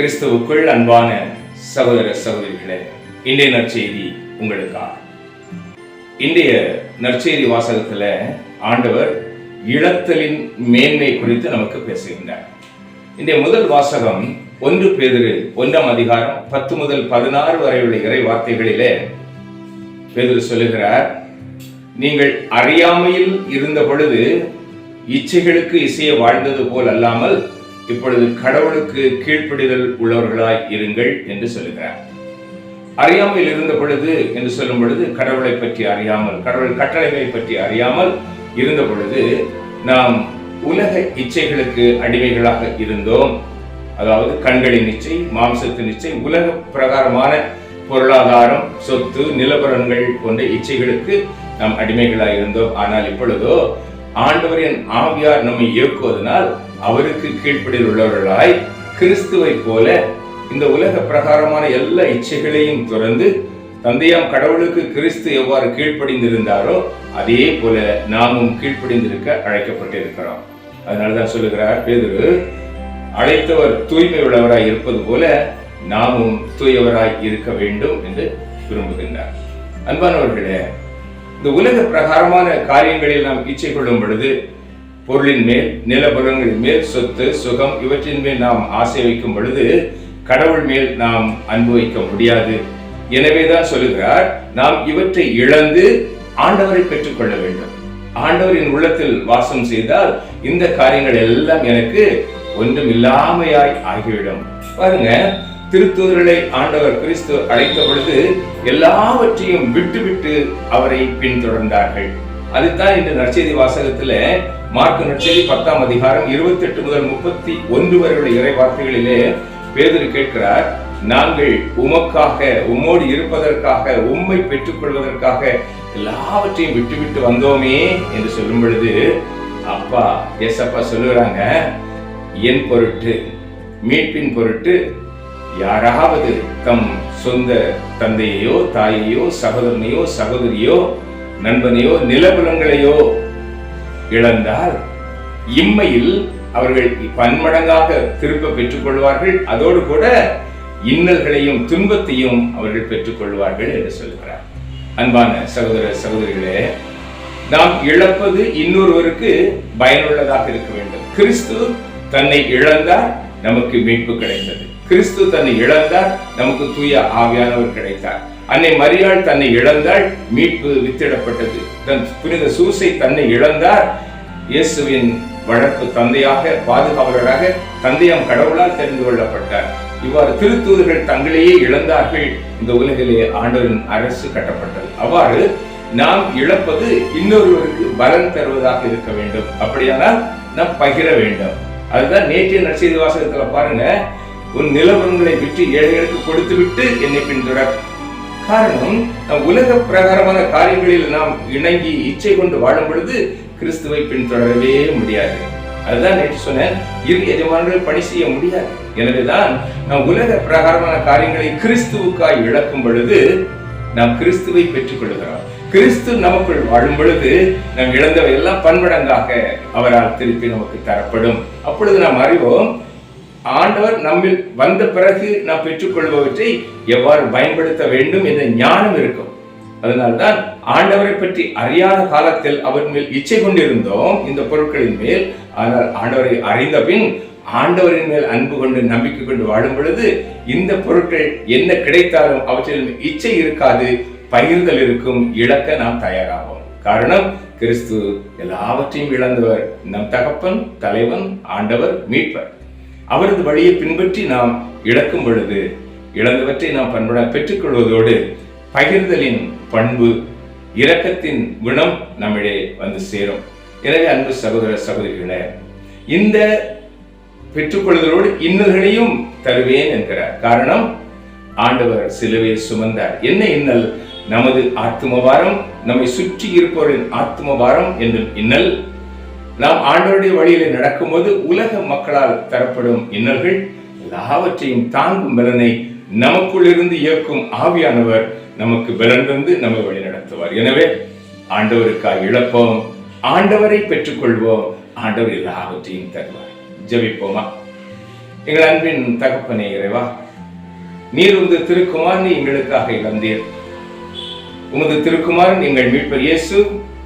கிறிஸ்துவுக்குள் அன்பான சகோதர சகோதரிகளே இன்றைய நற்செய்தி உங்களுக்காக இன்றைய நற்செய்தி வாசகத்துல ஆண்டவர் இழத்தலின் மேன்மை குறித்து நமக்கு பேசுகின்றார். இன்றைய முதல் வாசகம் ஒன்று பேதிரு ஒன்றாம் அதிகாரம் பத்து முதல் பதினாறு வரை உள்ள இறை வார்த்தைகளிலே பேதுரு சொல்லுகிறார் நீங்கள் அறியாமையில் இருந்த பொழுது இச்சைகளுக்கு இசைய வாழ்ந்தது போல் அல்லாமல் இப்பொழுது கடவுளுக்கு கீழ்ப்படிதல் உள்ளவர்களாய் இருங்கள் என்று சொல்லுகிறார். அறியாமல் இருந்த பொழுது என்று சொல்லும் பொழுது கடவுளை பற்றி அறியாமல் கடவுள் கட்டளைகளை பற்றி அறியாமல் இருந்த பொழுது நாம் உலக இச்சைகளுக்கு அடிமைகளாக இருந்தோம். அதாவது கண்களின் இச்சை மாம்சத்தின் இச்சை உலக பிரகாரமான பொருளாதாரம் சொத்து நிலவரங்கள் போன்ற இச்சைகளுக்கு நாம் அடிமைகளாக இருந்தோம். ஆனால் இப்பொழுதோ ஆண்டவரின் ஆவியார் நம்மை இயக்குவதனால் அவருக்கு கீழ்ப்படியில் உள்ளவர்களாய் கிறிஸ்துவை போல இந்த உலக பிரகாரமான எல்லா இச்சைகளையும் துறந்து தந்தையாம் கடவுளுக்கு கிறிஸ்து எவ்வாறு கீழ்ப்படிந்திருந்தாரோ அதே போல நாமும் கீழ்ப்படிந்திருக்க அழைக்கப்பட்டிருக்கிறோம். அதனாலதான் சொல்லுகிறார் பேதுரு அழைத்தவர் தூய்மை உள்ளவராய் இருப்பது போல நாமும் தூயவராய் இருக்க வேண்டும் என்று விரும்புகின்றார். அன்பானவர்களே இந்த உலக பிரகாரமான காரியங்களில் நாம் இச்சை கொள்ளும் பொழுது பொருளின் மேல் நிலபுலங்களின் மேல் சொத்து சுகம் இவற்றின் மேல் நாம் ஆசை வைக்கும் பொழுது கடவுள் மேல் நாம் அன்பு வைக்க முடியாது. எனவேதான் சொல்லுகிறார் நாம் இவற்றை இழந்து ஆண்டவரை பெற்றுக்கொள்ள வேண்டும். ஆண்டவரின் உள்ளத்தில் வாசம் செய்தால் இந்த காரியங்கள் எல்லாம் எனக்கு ஒன்றும் இல்லாமையாய் ஆகிவிடும். பாருங்க திருத்தூதர்களை ஆண்டவர் கிறிஸ்து அழைத்த பொழுது எல்லாவற்றையும் விட்டுவிட்டு அவரை பின்தொடர்ந்தார்கள். அதுதான் இந்த நற்செய்தி வாசகத்துல மார்க்கு நற்செய்தி பத்தாம் அதிகாரம் இருபத்தி எட்டு முதல் முப்பத்தி ஒன்று வரையுள்ள இறை வார்த்தைகளிலே பேதுரு கேட்கிறார் நாங்கள் உமக்காக உம்மோடு இருப்பதற்காக உம்மை பெற்றுக்கொள்வதற்காக எல்லாவற்றையும் விட்டுவிட்டு வந்தோமே என்று சொல்லும் பொழுது அப்பா எஸ் அப்பா சொல்லுறாங்க என் பொருட்டு மீட்பின் பொருட்டு யாராவது தம் சொந்த தந்தையையோ தாயையோ சகோதரனையோ சகோதரியோ நண்பனையோ நிலபுலங்களையோ இழந்தால் இம்மையில் அவர்கள் பன்மடங்காக திரும்ப பெற்றுக் கொள்வார்கள் அதோடு கூட இன்னல்களையும் துன்பத்தையும் அவர்கள் பெற்றுக் கொள்வார்கள் என்று சொல்கிறார். அன்பான சகோதர சகோதரிகளே நாம் இழப்பது இன்னொருவருக்கு பயனுள்ளதாக இருக்க வேண்டும். கிறிஸ்து தன்னை இழந்தார் நமக்கு மீட்பு கிடைத்தது. கிறிஸ்து தன்னை இழந்தார் நமக்கு தூய ஆவியானவர் கிடைத்தார். அன்னை மரியாள் தன்னை இழந்தால் மீட்பு வித்திடப்பட்டது. தன் புனித சூசை தன்னை இழந்தார். இயேசுவின் வழக்கு தந்தையாக பாதுகாவலராக தந்தையாம் கடவுளால் தெரிந்து கொள்ளப்பட்டார். இவ்வாறு திருத்தூதர்கள் தங்களையே இழந்தார்கள். இந்த உலகிலே ஆண்டவரின் அரசு கட்டப்பட்டது. அவ்வாறு நாம் இழப்பது இன்னொருவருக்கு பலன் தருவதாக இருக்க வேண்டும். அப்படியானால் நாம் பகிர வேண்டும். அதுதான் நேற்றைய நற்செய்தி வாசகத்துல பாருங்க உன் நிலவரங்களை விற்று ஏழைகளுக்கு கொடுத்து விட்டு என்னை பின்தொடர். காரணம் நம் உலக பிரகாரமான காரியங்களில் நாம் இணங்கி இச்சை கொண்டு வாழும் பொழுது கிறிஸ்துவை பின்தொடரவே முடியாது. அதுதான் நேற்று சொன்னேன் இரு எஜமானர்கள் பணி செய்ய முடியாது. எனவேதான் நாம் உலக பிரகாரமான காரியங்களை கிறிஸ்துவுக்காய் இழக்கும் பொழுது நாம் கிறிஸ்துவை பெற்றுக் கொள்கிறோம் கிறிஸ்து நமக்குள் வாழும் பொழுது நாம் இழந்தவை எல்லாம் பன்மடங்காக அவரால் திருப்பி நமக்கு தரப்படும். அப்பொழுது நாம் அறிவோம் ஆண்டவர் நம்மில் வந்த பிறகு நாம் பெற்றுக்கொள்பவற்றை எவ்வாறு பயன்படுத்த வேண்டும் என்ற ஞானம் இருக்கும். அதனால்தான் ஆண்டவரை பற்றி அறியாத காலத்தில் அவர் மேல் இச்சை கொண்டிருந்தோம் இந்த பொருட்களின் மேல். ஆனால் ஆண்டவரை அறிந்த பின் ஆண்டவரின் மேல் அன்பு கொண்டு நம்பிக்கை கொண்டு வாழும் பொழுது இந்த பொருட்கள் என்ன கிடைத்தாலும் அவற்றில் இச்சை இருக்காது பகிர்தல் இருக்கும் இழக்க நாம் தயாராகும் காரணம் கிறிஸ்து எல்லாவற்றையும் இழந்தவர் நம் தகப்பன் தலைவன் ஆண்டவர் மீட்பர். அவரது வழியை பின்பற்றி நாம் இழக்கும் பொழுது இழந்தவற்றை நாம் பண்பட பெற்றுக்கொள்வதோடு பகிர்தலின் பண்பு இரக்கத்தின் குணம் நம்மிடையே வந்து சேரும். எனவே அன்பு சகோதர சகோதரிகளே இந்த பெற்றுக்கொள்வதோடு இன்னல்களையும் தருவேன் என்கிறார். காரணம் ஆண்டவர் சிலுவை சுமந்தார். என்ன இன்னல்? நமது ஆத்மபாரம் நம்மை சுற்றி இருப்பவரின் ஆத்மபாரம் என்னும் இன்னல் நாம் ஆண்டவருடைய வழியில நடக்கும்போது உலக மக்களால் தரப்படும் இன்னல்கள் எல்லாவற்றையும் தாங்கும் பலனை நமக்குள்ளிருந்து இயக்கும் ஆவியானவர் நமக்கு பலன் தந்து நம்மை வழி நடத்துவார். எனவே ஆண்டவருக்காக இழப்போம் ஆண்டவரை பெற்றுக்கொள்வோம் ஆண்டவர் எல்லாவற்றையும் தருவார். ஜபிப்போமா? எங்கள் அன்பின் தகப்பனே இறைவா நீர் உமது திருக்குமாரனை எங்களுக்காக இழந்தீர். உமது திருக்குமாரன் எங்கள் மீட்பர் இயேசு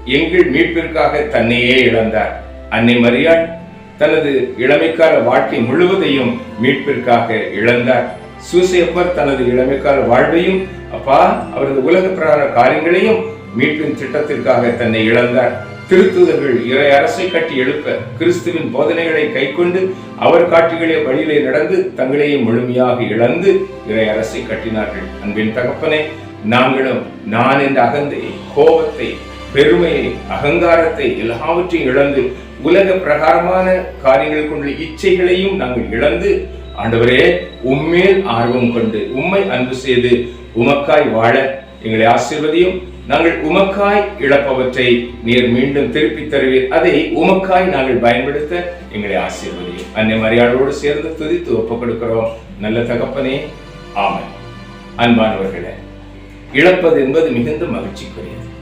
எங்கள் மீட்பிற்காக தன்னையே இழந்தார். அன்னை மரியாள் தனது இளமைக்கால வாழ்க்கை முழுவதையும் மீட்பிற்காக இழந்தார். சூசையப்பர் தனது இளமைக்கால வாழ்வையும் அப்பா அவரது உலக பிரகார காரியங்களையும் மீட்பின் திட்டத்திற்காக தன்னை இழந்தார். திருத்துதர்கள் இறை அரசை கட்டி எழுப்ப கிறிஸ்துவின் போதனைகளை கைக்கொண்டு அவர் காட்டுகளே வழியிலே நடந்து தங்களையே முழுமையாக இழந்து இறை அரசை கட்டினார்கள். அன்பின் தகப்பனே நாங்களும் நான் என்ற அகந்தையை கோபத்தை பெருமையை அகங்காரத்தை எல்லாவற்றையும் இழந்து உலக பிரகாரமான காரியங்கள் கொண்ட இச்சைகளையும் நாங்கள் இழந்து ஆண்டவரே உம்மேல் ஆர்வம் கொண்டு உம்மை அன்பு செய்து உமக்காய் வாழ எங்களை ஆசீர்வதியும். நாங்கள் உமக்காய் இழப்பவற்றை நீர் மீண்டும் திருப்பித் தருவீர். அதை உமக்காய் நாங்கள் பயன்படுத்த எங்களை ஆசீர்வதியும். அன்னை மரியாதையோடு சேர்ந்து துதித்து ஒப்புக் கொடுக்கிறோம். நல்ல தகப்பனே ஆமன். அன்பானவர்களே இழப்பது என்பது மிகுந்த மகிழ்ச்சிக்குரியது.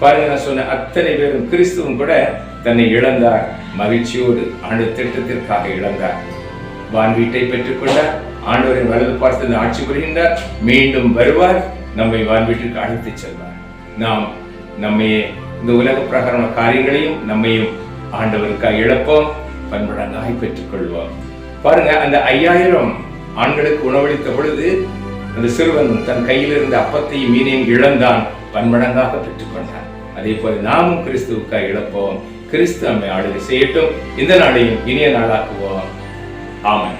பாருங்க நான் சொன்ன அத்தனை பேரும் கிறிஸ்துவும் கூட தன்னை இழந்தார். மகிழ்ச்சியோடு ஆண்டு திட்டத்திற்காக இழந்தார். வான் வீட்டை பெற்றுக்கொண்டார். ஆண்டவரின் வலது பார்த்து ஆட்சி புரிகின்றார். மீண்டும் வருவார். நம்மை வான் வீட்டிற்கு அழைத்துச் செல்வார். நாம் நம்மையே இந்த உலக பிரகாரமான காரியங்களையும் நம்மையும் ஆண்டவருக்காக இழப்போம். பன்மடங்காய் பெற்றுக்கொள்வோம். பாருங்க அந்த ஐயாயிரம் ஆண்களுக்கு உணவளித்த பொழுது அந்த சிறுவன் தன் கையில் இருந்த அப்பத்தையும் மீனையும் இழந்தான். பன்மடங்காக பெற்றுக்கொண்டான். அதே போல நாமும் கிறிஸ்துவுக்காக இழப்போம். கிறிஸ்து நம்மை ஆளுகை செய்யட்டும். இந்த நாளையும் இனிய நாளாக்குவோம். ஆமாம்